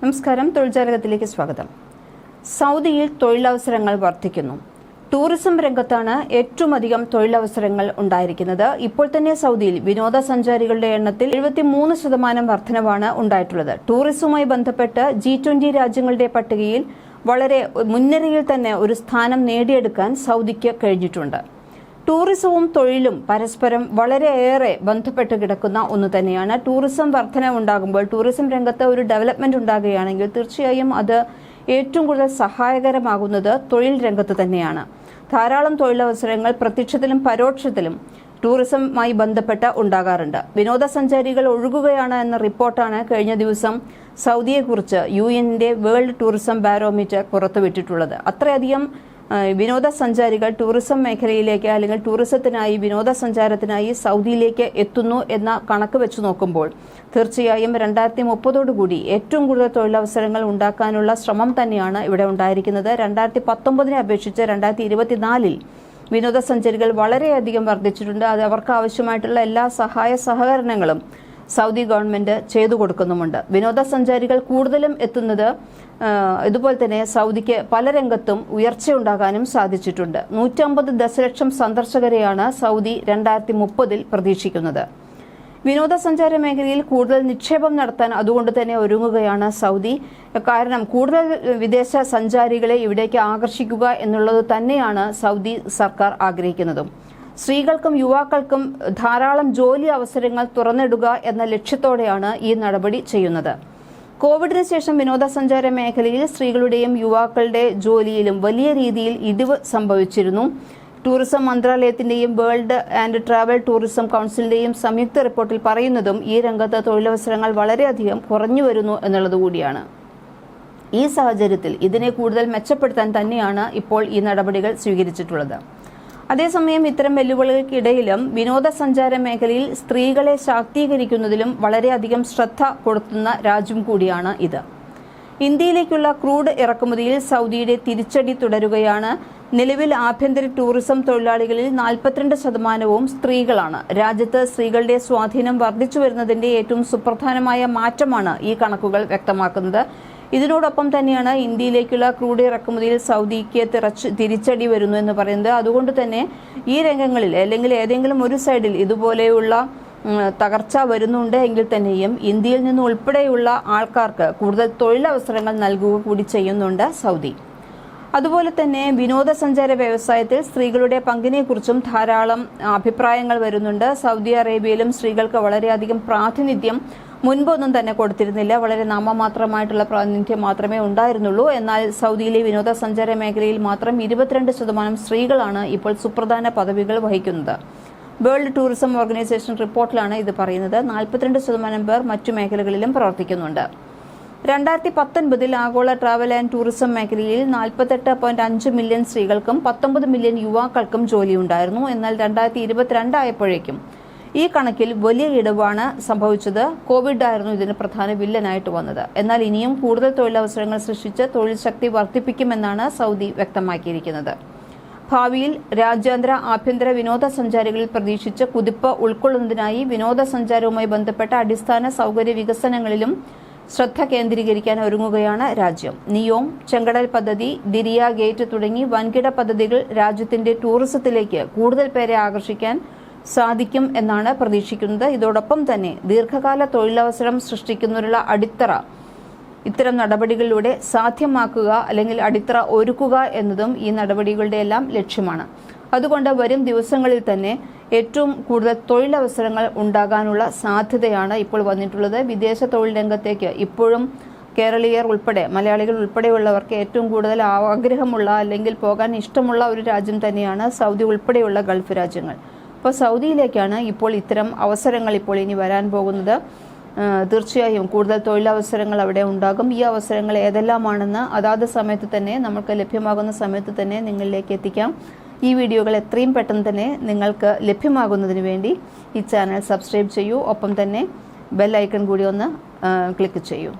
നമസ്കാരം. തൊഴിൽജാലകത്തിലേക്ക് സ്വാഗതം. സൗദിയിൽ തൊഴിലവസരങ്ങൾ വർദ്ധിക്കുന്നു. ടൂറിസം രംഗത്താണ് ഏറ്റവും അധികം തൊഴിലവസരങ്ങൾ ഉണ്ടായിരിക്കുന്നത്. ഇപ്പോൾ തന്നെ സൗദിയിൽ വിനോദസഞ്ചാരികളുടെ എണ്ണത്തിൽ എഴുപത്തിമൂന്ന് ശതമാനം വർധനവാണ് ഉണ്ടായിട്ടുള്ളത്. ടൂറിസവുമായി ബന്ധപ്പെട്ട് ജി ട്വന്റി രാജ്യങ്ങളുടെ പട്ടികയിൽ വളരെ മുൻനിരയിൽ തന്നെ ഒരു സ്ഥാനം നേടിയെടുക്കാൻ സൗദിക്ക് കഴിഞ്ഞിട്ടുണ്ട്. ടൂറിസവും തൊഴിലും പരസ്പരം വളരെയേറെ ബന്ധപ്പെട്ട് കിടക്കുന്ന ഒന്ന് തന്നെയാണ്. ടൂറിസം വർധന ഉണ്ടാകുമ്പോൾ ടൂറിസം രംഗത്ത് ഒരു ഡെവലപ്മെന്റ് ഉണ്ടാകുകയാണെങ്കിൽ തീർച്ചയായും അത് ഏറ്റവും കൂടുതൽ സഹായകരമാകുന്നത് തൊഴിൽ രംഗത്ത് തന്നെയാണ്. ധാരാളം തൊഴിലവസരങ്ങൾ പ്രത്യക്ഷത്തിലും പരോക്ഷത്തിലും ടൂറിസവുമായി ബന്ധപ്പെട്ട് ഉണ്ടാകാറുണ്ട്. വിനോദസഞ്ചാരികൾ ഒഴുകുകയാണ് എന്ന റിപ്പോർട്ടാണ് കഴിഞ്ഞ ദിവസം സൗദിയെക്കുറിച്ച് U N world tourism barometer പുറത്തുവിട്ടിട്ടുള്ളത്. അത്രയധികം വിനോദസഞ്ചാരികൾ ടൂറിസം മേഖലയിലേക്ക് അല്ലെങ്കിൽ ടൂറിസത്തിനായി വിനോദസഞ്ചാരത്തിനായി സൗദിയിലേക്ക് എത്തുന്നു എന്ന കണക്ക് വെച്ച് നോക്കുമ്പോൾ തീർച്ചയായും രണ്ടായിരത്തി മുപ്പതോടുകൂടി ഏറ്റവും കൂടുതൽ തൊഴിലവസരങ്ങൾ ഉണ്ടാക്കാനുള്ള ശ്രമം തന്നെയാണ് ഇവിടെ ഉണ്ടായിരിക്കുന്നത്. രണ്ടായിരത്തി പത്തൊമ്പതിനെ അപേക്ഷിച്ച് രണ്ടായിരത്തി ഇരുപത്തിനാലിൽ വിനോദസഞ്ചാരികൾ വളരെയധികം വർദ്ധിച്ചിട്ടുണ്ട്. അത് അവർക്ക് ആവശ്യമായിട്ടുള്ള എല്ലാ സഹായ സഹകരണങ്ങളും സൗദി ഗവൺമെന്റ് ചെയ്തു കൊടുക്കുന്നുമുണ്ട്. വിനോദസഞ്ചാരികൾ കൂടുതലും എത്തുന്നത് ഇതുപോലെ തന്നെ സൗദിക്ക് പല രംഗത്തും ഉയർച്ചയുണ്ടാകാനും സാധിച്ചിട്ടുണ്ട്. നൂറ്റമ്പത് ദശലക്ഷം സന്ദർശകരെയാണ് സൗദി രണ്ടായിരത്തി മുപ്പതിൽ പ്രതീക്ഷിക്കുന്നത്. വിനോദസഞ്ചാര മേഖലയിൽ കൂടുതൽ നിക്ഷേപം നടത്താൻ അതുകൊണ്ട് തന്നെ ഒരുങ്ങുകയാണ് സൗദി. കാരണം കൂടുതൽ വിദേശ സഞ്ചാരികളെ ഇവിടേക്ക് ആകർഷിക്കുക എന്നുള്ളത് തന്നെയാണ് സൗദി സർക്കാർ ആഗ്രഹിക്കുന്നതും. സ്ത്രീകൾക്കും യുവാക്കൾക്കും ധാരാളം ജോലി അവസരങ്ങൾ തുറന്നിടുക എന്ന ലക്ഷ്യത്തോടെയാണ് ഈ നടപടി ചെയ്യുന്നത്. കോവിഡിന് ശേഷം വിനോദസഞ്ചാര മേഖലയിൽ സ്ത്രീകളുടെയും യുവാക്കളുടെ ജോലിയിലും വലിയ രീതിയിൽ ഇടിവ് സംഭവിച്ചിരുന്നു. ടൂറിസം മന്ത്രാലയത്തിന്റെയും വേൾഡ് ആൻഡ് ട്രാവൽ ടൂറിസം കൗൺസിലിന്റെയും സംയുക്ത റിപ്പോർട്ടിൽ പറയുന്നതും ഈ രംഗത്ത് തൊഴിലവസരങ്ങൾ വളരെയധികം കുറഞ്ഞു വരുന്നു എന്നുള്ളത് കൂടിയാണ്. ഈ സാഹചര്യത്തിൽ ഇതിനെ കൂടുതൽ മെച്ചപ്പെടുത്താൻ തന്നെയാണ് ഇപ്പോൾ ഈ നടപടികൾ സ്വീകരിച്ചിട്ടുള്ളത്. അതേസമയം ഇത്തരം വെല്ലുവിളികൾക്കിടയിലും വിനോദസഞ്ചാര മേഖലയിൽ സ്ത്രീകളെ ശാക്തീകരിക്കുന്നതിലും വളരെയധികം ശ്രദ്ധ കൊടുത്തുന്ന രാജ്യം കൂടിയാണ് ഇത്. ഇന്ത്യയിലേക്കുള്ള ക്രൂഡ് ഇറക്കുമതിയിൽ സൗദിയുടെ തിരിച്ചടി തുടരുകയാണ്. നിലവിൽ ആഭ്യന്തര ടൂറിസം തൊഴിലാളികളിൽ നാൽപ്പത്തിരണ്ട് ശതമാനവും സ്ത്രീകളാണ്. രാജ്യത്ത് സ്ത്രീകളുടെ സ്വാധീനം വർദ്ധിച്ചു വരുന്നതിന്റെ ഏറ്റവും സുപ്രധാനമായ മാറ്റമാണ് ഈ കണക്കുകൾ വ്യക്തമാക്കുന്നത്. ഇതിനോടൊപ്പം തന്നെയാണ് ഇന്ത്യയിലേക്കുള്ള ക്രൂഡ് ഇറക്കുമതിയിൽ സൗദിക്ക് തിറച്ച് തിരിച്ചടി വരുന്നു എന്ന് പറയുന്നത്. അതുകൊണ്ട് തന്നെ ഈ രംഗങ്ങളിൽ അല്ലെങ്കിൽ ഏതെങ്കിലും ഒരു സൈഡിൽ ഇതുപോലെയുള്ള തകർച്ച വരുന്നുണ്ട് എങ്കിൽ തന്നെയും ഇന്ത്യയിൽ നിന്ന് ഉൾപ്പെടെയുള്ള ആൾക്കാർക്ക് കൂടുതൽ തൊഴിലവസരങ്ങൾ നൽകുക കൂടി ചെയ്യുന്നുണ്ട് സൗദി. അതുപോലെ തന്നെ വിനോദസഞ്ചാര വ്യവസായത്തിൽ സ്ത്രീകളുടെ പങ്കിനെക്കുറിച്ചും ധാരാളം അഭിപ്രായങ്ങൾ വരുന്നുണ്ട്. സൗദി അറേബ്യയിലും സ്ത്രീകൾക്ക് വളരെയധികം പ്രാതിനിധ്യം മുൻപൊന്നും തന്നെ കൊടുത്തിരുന്നില്ല. വളരെ നാമമാത്രമായിട്ടുള്ള പ്രാതിനിധ്യം മാത്രമേ ഉണ്ടായിരുന്നുള്ളൂ. എന്നാൽ സൗദിയിലെ വിനോദസഞ്ചാര മേഖലയിൽ മാത്രം ഇരുപത്തിരണ്ട് ശതമാനം സ്ത്രീകളാണ് ഇപ്പോൾ സുപ്രധാന പദവികൾ വഹിക്കുന്നത്. വേൾഡ് ടൂറിസം ഓർഗനൈസേഷൻ റിപ്പോർട്ടിലാണ് ഇത് പറയുന്നത്. നാൽപ്പത്തിരണ്ട് ശതമാനം പേർ മറ്റു മേഖലകളിലും പ്രവർത്തിക്കുന്നുണ്ട്. രണ്ടായിരത്തി പത്തൊൻപതിൽ ആഗോള ട്രാവൽ ആൻഡ് ടൂറിസം മേഖലയിൽ നാൽപ്പത്തെട്ട് പോയിന്റ് അഞ്ച് മില്യൺ സ്ത്രീകൾക്കും പത്തൊമ്പത് മില്യൺ യുവാക്കൾക്കും ജോലിയുണ്ടായിരുന്നു. എന്നാൽ രണ്ടായിരത്തി ഇരുപത്തിരണ്ട് ആയപ്പോഴേക്കും ഈ കണക്കിൽ വലിയ ഇടവാണ് സംഭവിച്ചത്. കോവിഡ് ആയിരുന്നു ഇതിന് പ്രധാന വില്ലനായിട്ട് വന്നത്. എന്നാൽ ഇനിയും കൂടുതൽ തൊഴിലവസരങ്ങൾ സൃഷ്ടിച്ച് തൊഴിൽ ശക്തി വർദ്ധിപ്പിക്കുമെന്നാണ് സൗദി വ്യക്തമാക്കിയിരിക്കുന്നത്. ഭാവിയിൽ രാജ്യാന്തര ആഭ്യന്തര വിനോദസഞ്ചാരികളിൽ പ്രതീക്ഷിച്ച് കുതിപ്പ് ഉൾക്കൊള്ളുന്നതിനായി വിനോദസഞ്ചാരവുമായി ബന്ധപ്പെട്ട അടിസ്ഥാന സൗകര്യ വികസനങ്ങളിലും ശ്രദ്ധ കേന്ദ്രീകരിക്കാൻ ഒരുങ്ങുകയാണ് രാജ്യം. നിയോം ചെങ്കടൽ പദ്ധതി ദിരിയ ഗേറ്റ് തുടങ്ങി വൻകിട പദ്ധതികൾ രാജ്യത്തിന്റെ ടൂറിസത്തിലേക്ക് കൂടുതൽ പേരെ ആകർഷിക്കാൻ സാധിക്കും എന്നാണ് പ്രതീക്ഷിക്കുന്നത്. ഇതോടൊപ്പം തന്നെ ദീർഘകാല തൊഴിലവസരം സൃഷ്ടിക്കുന്നതിനുള്ള അടിത്തറ ഇത്തരം നടപടികളിലൂടെ സാധ്യമാക്കുക അല്ലെങ്കിൽ അടിത്തറ ഒരുക്കുക എന്നതും ഈ നടപടികളുടെ എല്ലാം ലക്ഷ്യമാണ്. അതുകൊണ്ട് വരും ദിവസങ്ങളിൽ തന്നെ ഏറ്റവും കൂടുതൽ തൊഴിലവസരങ്ങൾ ഉണ്ടാകാനുള്ള സാധ്യതയാണ് ഇപ്പോൾ വന്നിട്ടുള്ളത്. വിദേശ തൊഴിൽ രംഗത്തേക്ക് ഇപ്പോഴും കേരളീയർ ഉൾപ്പെടെ മലയാളികൾ ഉൾപ്പെടെയുള്ളവർക്ക് ഏറ്റവും കൂടുതൽ ആഗ്രഹമുള്ള അല്ലെങ്കിൽ പോകാൻ ഇഷ്ടമുള്ള ഒരു രാജ്യം തന്നെയാണ് സൗദി ഉൾപ്പെടെയുള്ള ഗൾഫ് രാജ്യങ്ങൾ. അപ്പോൾ സൗദിയിലേക്കാണ് ഇപ്പോൾ ഇത്തരം അവസരങ്ങൾ ഇപ്പോൾ ഇനി വരാൻ പോകുന്നത്. തീർച്ചയായും കൂടുതൽ തൊഴിലവസരങ്ങൾ അവിടെ ഉണ്ടാകും. ഈ അവസരങ്ങൾ ഏതെല്ലാമാണെന്ന് അതാത് സമയത്ത് തന്നെ നമുക്ക് ലഭ്യമാകുന്ന സമയത്ത് തന്നെ നിങ്ങളിലേക്ക് എത്തിക്കാം. ഈ വീഡിയോകൾ എത്രയും പെട്ടെന്ന് തന്നെ നിങ്ങൾക്ക് ലഭ്യമാകുന്നതിന് വേണ്ടി ഈ ചാനൽ സബ്സ്ക്രൈബ് ചെയ്യൂ. ഒപ്പം തന്നെ ബെൽ ഐക്കൺ കൂടി ഒന്ന് ക്ലിക്ക് ചെയ്യൂ.